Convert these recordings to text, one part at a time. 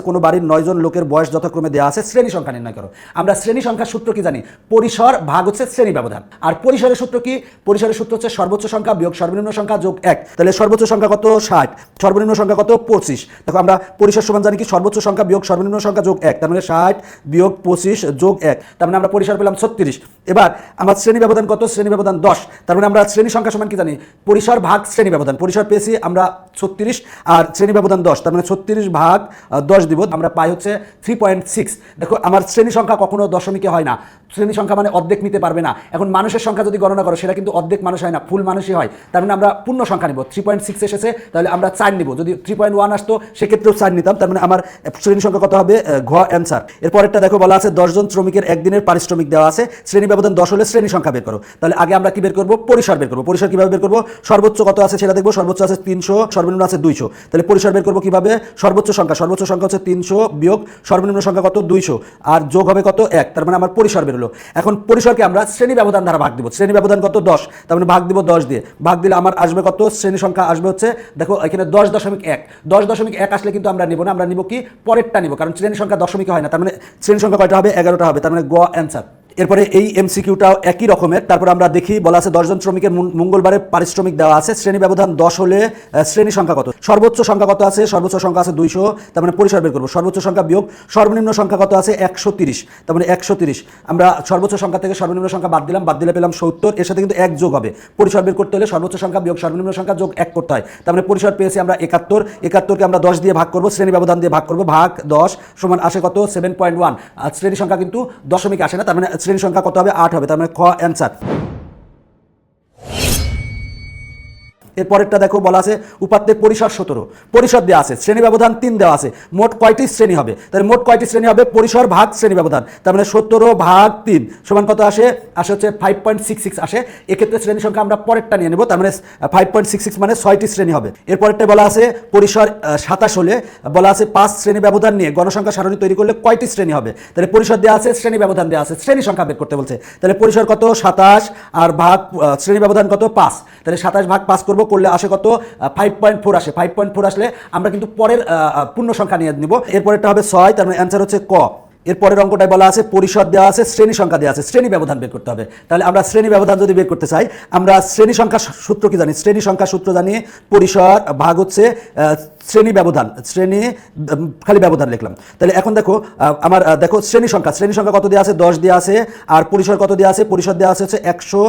কোনো বাড়ির নয়জন লোকের বয়স যথাক্রমে দেওয়া আছে, শ্রেণি সংখ্যা নির্ণয় করো। আমরা শ্রেণি সংখ্যার সূত্র কি জানি? পরিসর ভাগ হচ্ছে শ্রেণি ব্যবধান। আর পরিসরের সূত্র কি? পরিসরের সূত্র হচ্ছে সর্বোচ্চ সংখ্যা বিয়োগ সর্বনিম্ন সংখ্যা যোগ এক। তাহলে সর্বোচ্চ সংখ্যা কত? ষাট। সর্বনিম্ন সংখ্যা কত? পঁচিশ। দেখো, আমরা পরিসর সমান জানি কি? সর্বোচ্চ সংখ্যা বিয়োগ সর্বনিম্ন সংখ্যা যোগ এক। তার মানে ষাট বিয়োগ পঁচিশ যোগ এক। তার মানে আমরা পরিসর পেলাম ছত্রিশ। এবার আমার শ্রেণি ব্যবধান কত? শ্রেণি ব্যবধান দশ। তার মানে আমরা শ্রেণি সংখ্যা সমান কি জানি? পরিসর ভাগ শ্রেণি ব্যবধান। পরিসর পেয়েছি আমরা ছত্রিশ আর শ্রেণি ব্যবধান দশ। তার মানে ছত্রিশ ভাগ দশ দিব, আমরা পাই হচ্ছে থ্রি পয়েন্ট সিক্স দেখো, আমার শ্রেণি সংখ্যা কখনো দশমিকে হয় না। শ্রেণি সংখ্যা মানে অর্ধেক নিতে পারবে না। এখন মানুষের সংখ্যা যদি গণনা করো, সেটা কিন্তু অর্ধেক মানুষ হয় না ফুল মানুষই হয়। তার মানে আমরা পূর্ণ সংখ্যা নিব। থ্রি পয়েন্ট সিক্স এসেছে, তাহলে আমরা চার নিব। যদি থ্রি পয়েন্ট ওয়ান আসতো, সেক্ষেত্রেও চার নিতাম, তার মানে আমার শ্রেণি সংখ্যা কত হবে? ঘ অ্যান্সার এরপরেরটা দেখো, বলা আছে দশজন শ্রমিকের একদিনের পারিশ্রমিক দেওয়া আছে। শ্রেণি ব্যবধান দশ হলে শ্রেণি সংখ্যা বের করো। তাহলে আগে আমরা কি বের করব? পরিসর বের করব। পরিসর কীভাবে বের করব? সর্বোচ্চ কত আছে সেটা দেখব? সর্বোচ্চ আছে তিনশো, সর্বনিম্ন আছে দুইশো। তাহলে পরিসর বের করব কীভাবে? সর্বোচ্চ সংখ্যা সর্বোচ্চ সংখ্যা তিনশো বিয়োগ সর্বনিম্ন সংখ্যা কত? দুইশো। আর যোগ হবে কত? এক। তার মানে আমার পরিসর বেরোলো। এখন পরিসরকে আমরা শ্রেণি ব্যবধান দ্বারা ভাগ দিব। শ্রেণি ব্যবধান কত? দশ। তার মানে ভাগ দিব দশ দিয়ে। ভাগ দিলে আমার আসবে কত? শ্রেণি সংখ্যা আসবে হচ্ছে, দেখো, এখানে দশ দশমিক এক। দশ দশমিক এক আসলে কিন্তু আমরা নিব না। আমরা নিব কি? পরেরটা নিব। কারণ শ্রেণি সংখ্যা দশমিক হয় না। তার মানে শ্রেণি সংখ্যা কয়টা হবে? এগারোটা হবে। তার মানে গ অ্যান্সার। এরপরে এই এমসিকিউটাও একই রকমের। তারপর আমরা দেখি, বলা আছে দশজন শ্রমিকের মঙ্গলবারে পারিশ্রমিক দেওয়া আছে। শ্রেণি ব্যবধান দশ হলে শ্রেণি সংখ্যা কত? সর্বোচ্চ সংখ্যা কত আছে? সর্বোচ্চ সংখ্যা আছে দুইশো। তার মানে পরিসর বের করব। সর্বোচ্চ সংখ্যা বিয়োগ, সর্বনিম্ন সংখ্যা কত আছে? একশো তিরিশ। তার মানে একশো তিরিশ। আমরা সর্বোচ্চ সংখ্যা থেকে সর্বনিম্ন সংখ্যা বাদ দিলাম। বাদ দিলে পেলাম সত্তর। এর সাথে কিন্তু এক যোগ হবে। পরিসর বের করতে হলে সর্বোচ্চ সংখ্যা বিয়োগ, সর্বনিম্ন সংখ্যা যোগ এক করতে হয়। তার মানে পরিসর পেয়েছি আমরা একাত্তর। একাত্তরকে আমরা দশ দিয়ে ভাগ করব। শ্রেণি ব্যবধান দিয়ে ভাগ করব। ভাগ দশ সমান আসে কত? সেভেন পয়েন্ট ওয়ান আর শ্রেণি সংখ্যা কিন্তু দশমিক আসে না। তার মানে শ্রেণি সংখ্যা কত হবে? আট হবে তার মানে খ অ্যান্সার এরপরেরটা দেখো বলা আছে উপাত্তের পরিসর সতেরো। পরিসর দেওয়া আছে, শ্রেণি ব্যবধান তিন দেওয়া আছে। মোট কয়টি শ্রেণি হবে? তাহলে মোট কয়টি শ্রেণি হবে? পরিসর ভাগ শ্রেণি ব্যবধান। তার মানে সতেরো ভাগ তিন সমান কত আসে? আসে হচ্ছে ফাইভ পয়েন্ট সিক্স সিক্স আসে। এক্ষেত্রে শ্রেণি সংখ্যা আমরা পরেরটা নিয়ে নেব, তার মানে ফাইভ পয়েন্ট সিক্স সিক্স মানে ছয়টি শ্রেণি হবে। এরপরেরটা বলা আছে পরিসর সাতাশ হলে বলা আছে পাঁচ শ্রেণি ব্যবধান নিয়ে গণসংখ্যা সারণী তৈরি করলে কয়টি শ্রেণি হবে? তাহলে পরিসর দেওয়া আছে, শ্রেণি ব্যবধান দেওয়া আছে, শ্রেণি সংখ্যা বের করতে বলছে। তাহলে পরিসর কত? সাতাশ, আর ভাগ শ্রেণি ব্যবধান কত? পাঁচ। তাহলে সাতাশ ভাগ পাঁচ করব করলে আসে কত? ফাইভ পয়েন্ট ফোর আসে। ফাইভ পয়েন্ট ফোর আসলে আমরা কিন্তু পরের পূর্ণ সংখ্যা নিয়ে নিব। এরপরেরটা হবে ছয়, তার মানে অ্যান্সার হচ্ছে ক। এরপরের অঙ্কটায় বলা আছে, পরিষদ দেওয়া আছে, শ্রেণি সংখ্যা দেওয়া আছে, শ্রেণি ব্যবধান বের করতে হবে। তাহলে আমরা শ্রেণি ব্যবধান যদি বের করতে চাই, আমরা শ্রেণি সংখ্যা সূত্র কি জানি? শ্রেণি সংখ্যা সূত্র জানি পরিষদ ভাগ হচ্ছে শ্রেণি ব্যবধান, শ্রেণি খালি ব্যবধান লিখলাম। তাহলে এখন দেখো আমার দেখো শ্রেণি সংখ্যা শ্রেণি সংখ্যা কত দেওয়া আছে? দশ দেওয়া আছে, আর পরিসর কত দেওয়া আছে? পরিসর দেওয়া আছে হচ্ছে একশো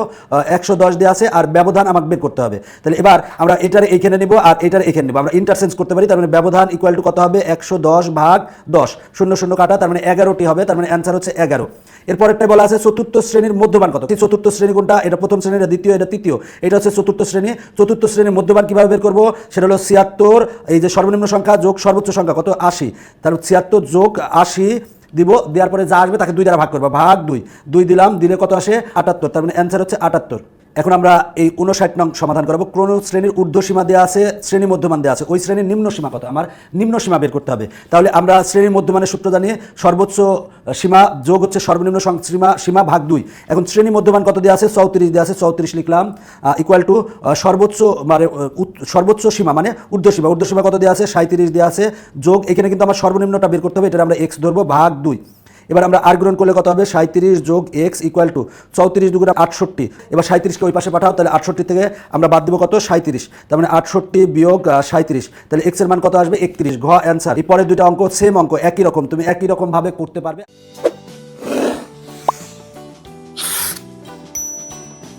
একশো দশ দেওয়া আছে, আর ব্যবধান আমাকে বের করতে হবে। তাহলে এবার আমরা এটার এইখানে নিব, আর এটার এখানে নিব। আমরা ইন্টারচেঞ্জ করতে পারি, তার মানে ব্যবধান ইকুয়াল টু কত হবে? একশো দশ ভাগ দশ। শূন্য শূন্য কাটা, তার মানে এগারোটি হবে, তার মানে অ্যান্সার হচ্ছে এগারো। এরপরেরটা বলা আছে চতুর্থ শ্রেণির মধ্যমান কত? চতুর্থ শ্রেণি কোনটা? এটা প্রথম শ্রেণি, এটা দ্বিতীয়, এটা তৃতীয়। এটা হচ্ছে চতুর্থ শ্রেণি। চতুর্থ শ্রেণির মধ্যমান কীভাবে বের করব? সেটা হলো ছিয়াত্তর, এই যে সর্বনিম্ন সংখ্যা যোগ সর্বোচ্চ সংখ্যা কত? আশি। তাহলে ছিয়াত্তর যোগ আশি দিব, দেওয়ার পরে যা আসবে তাকে দুই দ্বারা ভাগ করব। ভাগ দুই। দুই দিলাম, দিলে কত আসে? আটাত্তর। তার মানে অ্যান্সার হচ্ছে আটাত্তর। এখন আমরা এই উনষাট নং সমাধান করব। কোন শ্রেণির ঊর্ধ্ব সীমা দেওয়া আছে, শ্রেণি মধ্যমান দেওয়া আছে। ওই শ্রেণির নিম্ন সীমা কত? আমার নিম্ন সীমা বের করতে হবে। তাহলে আমরা শ্রেণির মধ্যমানের সূত্র জানিয়ে সর্বোচ্চ সীমা যোগ হচ্ছে সর্বনিম্ন সীমা সীমা ভাগ দুই। এখন শ্রেণি মধ্যমান কত দেওয়া আছে? চৌত্রিশ দেওয়া আছে, চৌত্রিশ লিখলাম। ইকুয়াল টু সর্বোচ্চ মানে সর্বোচ্চ সীমা মানে ঊর্ধ্ব সীমা ঊর্ধ্ব সীমা কত দেওয়া আছে? সাঁত্রিশ দেওয়া আছে। যোগ এখানে কিন্তু আমার সর্বনিম্নটা বের করতে হবে। এটা আমরা এক্স ধরবো ভাগ দুই। এবার আমরা আর গ্রহণ করলে কত হবে? সাঁত্রিশ যোগ এক্স ইকুয়াল টু চৌত্রিশ দুগুণ আটষট্টি। এবার সাঁত্রিশকে ওই পাশে পাঠাও, তাহলে আটষট্টি থেকে আমরা বাদ দেবো কত? সাঁত্রিশ তার মানে আটষট্টি বিয়োগ সাঁত্রিশ তাহলে এক্সের মান কত আসবে? একত্রিশ। ঘ অ্যান্সার এই পরের দুটো অঙ্ক সেম অঙ্ক, একই রকম। তুমি একই রকমভাবে করতে পারবে।